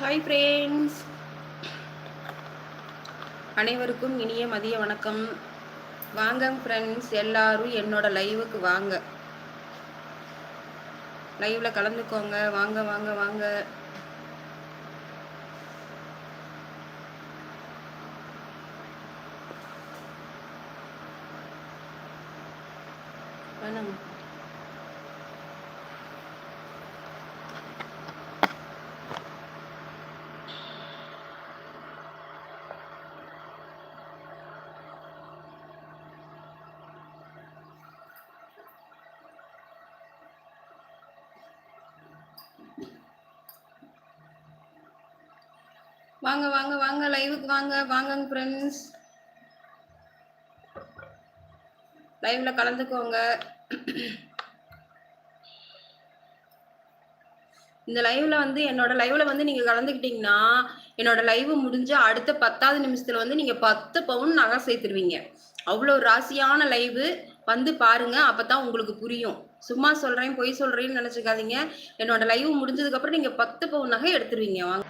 Hi friends அனைவருக்கும் இனிய மதிய வணக்கம். வாங்க ஃப்ரெண்ட்ஸ் எல்லாரும் என்னோட லைவுக்கு வாங்க. லைவ்ல கலந்துக்கோங்க. வாங்க வாங்க வாங்க. வேணாம் வாங்க வாங்க வாங்க லைவுக்கு வாங்க. வாங்கங்க ஃப்ரெண்ட்ஸ் லைவ்ல கலந்துக்கோங்க. இந்த லைவ்ல வந்து என்னோட லைவ்ல வந்து நீங்க கலந்துக்கிட்டீங்கன்னா என்னோட லைவ் முடிஞ்சு அடுத்த பத்தாவது நிமிஷத்துல வந்து நீங்க பத்து பவுன் நகை சேர்த்துருவீங்க. அவ்வளோ ராசியான லைவ் வந்து பாருங்க அப்பதான் உங்களுக்கு புரியும். சும்மா சொல்றேன் பொய் சொல்றேன்னு நினைச்சுக்காதீங்க. என்னோட லைவ் முடிஞ்சதுக்கு அப்புறம் நீங்க பத்து பவுன் நகை எடுத்துருவீங்க. வாங்க.